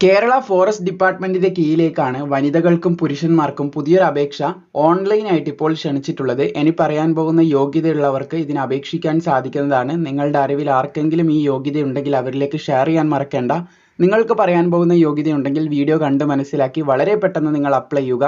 Kerala forest ഡിപ്പാർട്ട്മെന്റിന്റെ കീഴിലേക്കാണ് വനിതകൾക്കും പുരുഷന്മാർക്കും പുതിയൊരു അപേക്ഷ ഓൺലൈനായിട്ട് ഇപ്പോൾ ക്ഷണിച്ചിട്ടുള്ളത്. ഇനി പറയാൻ പോകുന്ന യോഗ്യതയുള്ളവർക്ക് ഇതിന് അപേക്ഷിക്കാൻ സാധിക്കുന്നതാണ്. നിങ്ങളുടെ അറിവിൽ ആർക്കെങ്കിലും ഈ യോഗ്യത ഉണ്ടെങ്കിൽ അവരിലേക്ക് ഷെയർ ചെയ്യാൻ മറക്കേണ്ട. നിങ്ങൾക്ക് പറയാൻ പോകുന്ന യോഗ്യതയുണ്ടെങ്കിൽ വീഡിയോ കണ്ട് മനസ്സിലാക്കി വളരെ പെട്ടെന്ന് നിങ്ങൾ അപ്ലൈ ചെയ്യുക.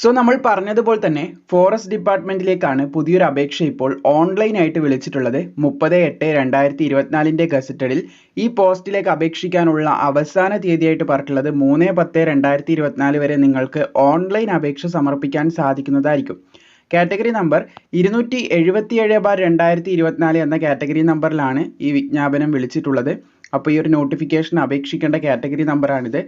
സോ നമ്മൾ പറഞ്ഞതുപോലെ തന്നെ ഫോറസ്റ്റ് ഡിപ്പാർട്ട്മെന്റിലേക്കാണ് പുതിയൊരു അപേക്ഷ ഇപ്പോൾ ഓൺലൈനായിട്ട് വിളിച്ചിട്ടുള്ളത്. മുപ്പത് എട്ട് രണ്ടായിരത്തി ഇരുപത്തിനാലിന്റെ ഗസറ്റഡിൽ ഈ പോസ്റ്റിലേക്ക് അപേക്ഷിക്കാനുള്ള അവസാന തീയതിയായിട്ട് പറഞ്ഞിട്ടുള്ളത് മൂന്ന് പത്ത് രണ്ടായിരത്തി ഇരുപത്തിനാല് വരെ നിങ്ങൾക്ക് ഓൺലൈൻ അപേക്ഷ സമർപ്പിക്കാൻ സാധിക്കുന്നതായിരിക്കും. കാറ്റഗറി നമ്പർ ഇരുന്നൂറ്റി എഴുപത്തി ഏഴ് ബാർ രണ്ടായിരത്തി ഇരുപത്തിനാല് എന്ന കാറ്റഗറി നമ്പറിലാണ് ഈ വിജ്ഞാപനം വിളിച്ചിട്ടുള്ളത്. അപ്പോൾ ഈ ഒരു നോട്ടിഫിക്കേഷൻ അപേക്ഷിക്കേണ്ട കാറ്റഗറി നമ്പറാണിത്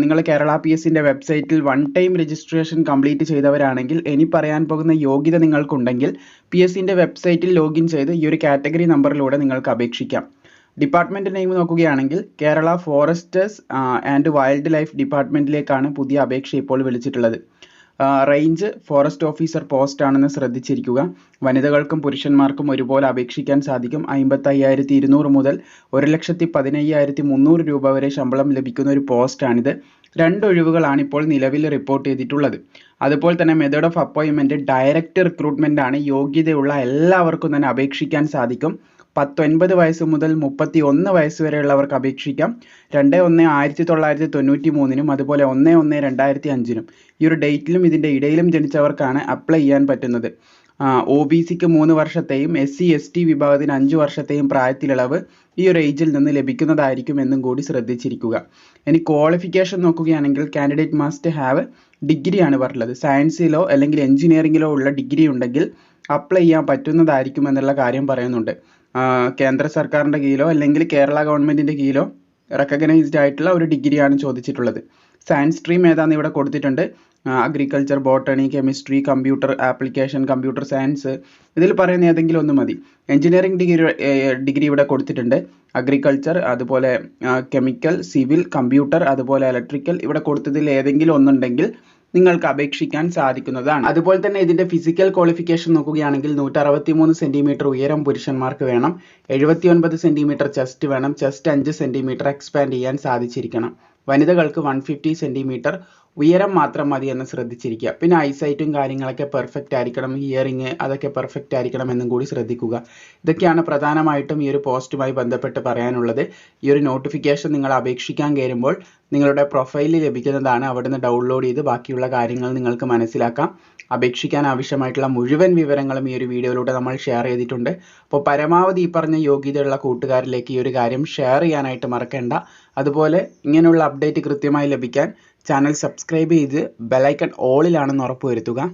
നിങ്ങൾ കേരള പി എസിന്റെ വെബ്സൈറ്റിൽ വൺ ടൈം രജിസ്ട്രേഷൻ കംപ്ലീറ്റ് ചെയ്തവരാണെങ്കിൽ ഇനി പറയാൻ പോകുന്ന യോഗ്യത നിങ്ങൾക്കുണ്ടെങ്കിൽ പി എസ്സിന്റെ വെബ്സൈറ്റിൽ ലോഗിൻ ചെയ്ത് ഈ ഒരു കാറ്റഗറി നമ്പറിലൂടെ നിങ്ങൾക്ക് അപേക്ഷിക്കാം. ഡിപ്പാർട്ട്മെന്റ് നെയിം നോക്കുകയാണെങ്കിൽ Kerala foresters and wild life ഡിപ്പാർട്ട്മെന്റിലേക്കാണ് പുതിയ അപേക്ഷ ഇപ്പോൾ വിളിച്ചിട്ടുള്ളത്. റേഞ്ച് ഫോറസ്റ്റ് ഓഫീസർ പോസ്റ്റ് ആണെന്ന് ശ്രദ്ധിച്ചിരിക്കുക. വനിതകൾക്കും പുരുഷന്മാർക്കും ഒരുപോലെ അപേക്ഷിക്കാൻ സാധിക്കും. അമ്പത്തയ്യായിരത്തി ഇരുന്നൂറ് മുതൽ ഒരു ലക്ഷത്തി പതിനയ്യായിരത്തി മുന്നൂറ് രൂപ വരെ ശമ്പളം ലഭിക്കുന്ന ഒരു പോസ്റ്റാണിത് രണ്ട് ഒഴിവുകളാണ് ഇപ്പോൾ നിലവിൽ റിപ്പോർട്ട് ചെയ്തിട്ടുള്ളത്. അതുപോലെ തന്നെ മെത്തേഡ് ഓഫ് അപ്പോയിൻമെന്റ് ഡയറക്റ്റ് റിക്രൂട്ട്മെന്റ് ആണ് യോഗ്യതയുള്ള എല്ലാവർക്കും തന്നെ അപേക്ഷിക്കാൻ സാധിക്കും. പത്തൊൻപത് വയസ്സ് മുതൽ മുപ്പത്തി ഒന്ന് വയസ്സ് വരെയുള്ളവർക്ക് അപേക്ഷിക്കാം. രണ്ട് ഒന്ന് ആയിരത്തി തൊള്ളായിരത്തി തൊണ്ണൂറ്റി മൂന്നിനും അതുപോലെ ഒന്ന് ഒന്ന് രണ്ടായിരത്തി അഞ്ചിനും. ഈ ഒരു ഡേറ്റിലും ഇതിന്റെ ഇടയിലും ജനിച്ചവർക്കാണ് അപ്ലൈ ചെയ്യാൻ പറ്റുന്നത്. ഒ ബി സിക്ക് മൂന്ന് വർഷത്തെയും എസ് സി എസ് ടി വിഭാഗത്തിന് അഞ്ച് വർഷത്തെയും പ്രായത്തിലിളവ് ഈ ഒരു ഏജിൽ നിന്ന് ലഭിക്കുന്നതായിരിക്കും എന്നും കൂടി ശ്രദ്ധിച്ചിരിക്കുക. ഇനി ക്വാളിഫിക്കേഷൻ നോക്കുകയാണെങ്കിൽ കാൻഡിഡേറ്റ് മസ്റ്റ് ഹാവ് ഡിഗ്രിയാണ് പറഞ്ഞത് സയൻസിലോ അല്ലെങ്കിൽ എഞ്ചിനീയറിംഗിലോ ഉള്ള ഡിഗ്രി ഉണ്ടെങ്കിൽ അപ്ലൈ ചെയ്യാൻ പറ്റുന്നതായിരിക്കും എന്നുള്ള കാര്യം പറയുന്നുണ്ട്. കേന്ദ്ര സർക്കാരിന്റെ കീഴിലോ അല്ലെങ്കിൽ കേരള ഗവൺമെന്റിന്റെ കീഴിലോ റെക്കഗ്നൈസ്ഡ് ആയിട്ടുള്ള ഒരു ഡിഗ്രിയാണ് ചോദിച്ചിട്ടുള്ളത്. സയൻസ് സ്ട്രീം ഏതാണെന്ന് ഇവിടെ കൊടുത്തിട്ടുണ്ട്. Agriculture botany chemistry computer application computer science ഇതിൽ പറയുന്ന ഏതെങ്കിലും ഒന്ന് മതി. എഞ്ചിനീയറിംഗ് ഡിഗ്രി ഡിഗ്രി ഇവിടെ കൊടുത്തിട്ടുണ്ട്. അഗ്രികൾച്ചർ അതുപോലെ കെമിക്കൽ സിവിൽ കമ്പ്യൂട്ടർ അതുപോലെ ഇലക്ട്രിക്കൽ ഇവിടെ കൊടുത്തതിൽ ഏതെങ്കിലും ഒന്നുണ്ടെങ്കിൽ നിങ്ങൾക്ക് അപേക്ഷിക്കാൻ സാധിക്കുന്നതാണ്. അതുപോലെ തന്നെ ഇതിന്റെ ഫിസിക്കൽ ക്വാളിഫിക്കേഷൻ നോക്കുകയാണെങ്കിൽ നൂറ്റി മൂന്ന് സെന്റിമീറ്റർ ഉയരം പുരുഷന്മാർക്ക് വേണം. എഴുപത്തി ഒൻപത് സെന്റിമീറ്റർ ചെസ്റ്റ് വേണം. ചെസ്റ്റ് അഞ്ച് സെന്റിമീറ്റർ എക്സ്പാൻഡ് ചെയ്യാൻ സാധിച്ചിരിക്കണം. വനിതകൾക്ക് വൺ ഫിഫ്റ്റി സെന്റിമീറ്റർ ഉയരം മാത്രം മതി എന്ന് ശ്രദ്ധിച്ചിരിക്കുക. പിന്നെ ഐസൈറ്റും കാര്യങ്ങളൊക്കെ പെർഫെക്റ്റ് ആയിരിക്കണം. ഹിയറിങ് അതൊക്കെ പെർഫെക്റ്റ് ആയിരിക്കണം എന്നും കൂടി ശ്രദ്ധിക്കുക. ഇതൊക്കെയാണ് പ്രധാനമായിട്ടും ഈ ഒരു പോസ്റ്റുമായി ബന്ധപ്പെട്ട് പറയാനുള്ളത്. ഈ ഒരു നോട്ടിഫിക്കേഷൻ നിങ്ങൾ അപേക്ഷിക്കാൻ കയറുമ്പോൾ നിങ്ങളുടെ പ്രൊഫൈലിൽ ലഭിക്കുന്നതാണ്. അവിടുന്ന് ഡൗൺലോഡ് ചെയ്ത് ബാക്കിയുള്ള കാര്യങ്ങൾ നിങ്ങൾക്ക് മനസ്സിലാക്കാം. അപേക്ഷിക്കാൻ ആവശ്യമായിട്ടുള്ള മുഴുവൻ വിവരങ്ങളും ഈ ഒരു വീഡിയോയിലൂടെ നമ്മൾ ഷെയർ ചെയ്തിട്ടുണ്ട്. അപ്പോൾ പരമാവധി ഈ പറഞ്ഞ യോഗ്യതയുള്ള കൂട്ടുകാരിലേക്ക് ഈ ഒരു കാര്യം ഷെയർ ചെയ്യാനായിട്ട് മറക്കണ്ട. അതുപോലെ ഇങ്ങനെയുള്ള അപ്ഡേറ്റ് കൃത്യമായി ലഭിക്കാൻ ചാനൽ സബ്സ്ക്രൈബ് ചെയ്ത് ബെലൈക്കൺ ഓളിലാണെന്ന് ഉറപ്പുവരുത്തുക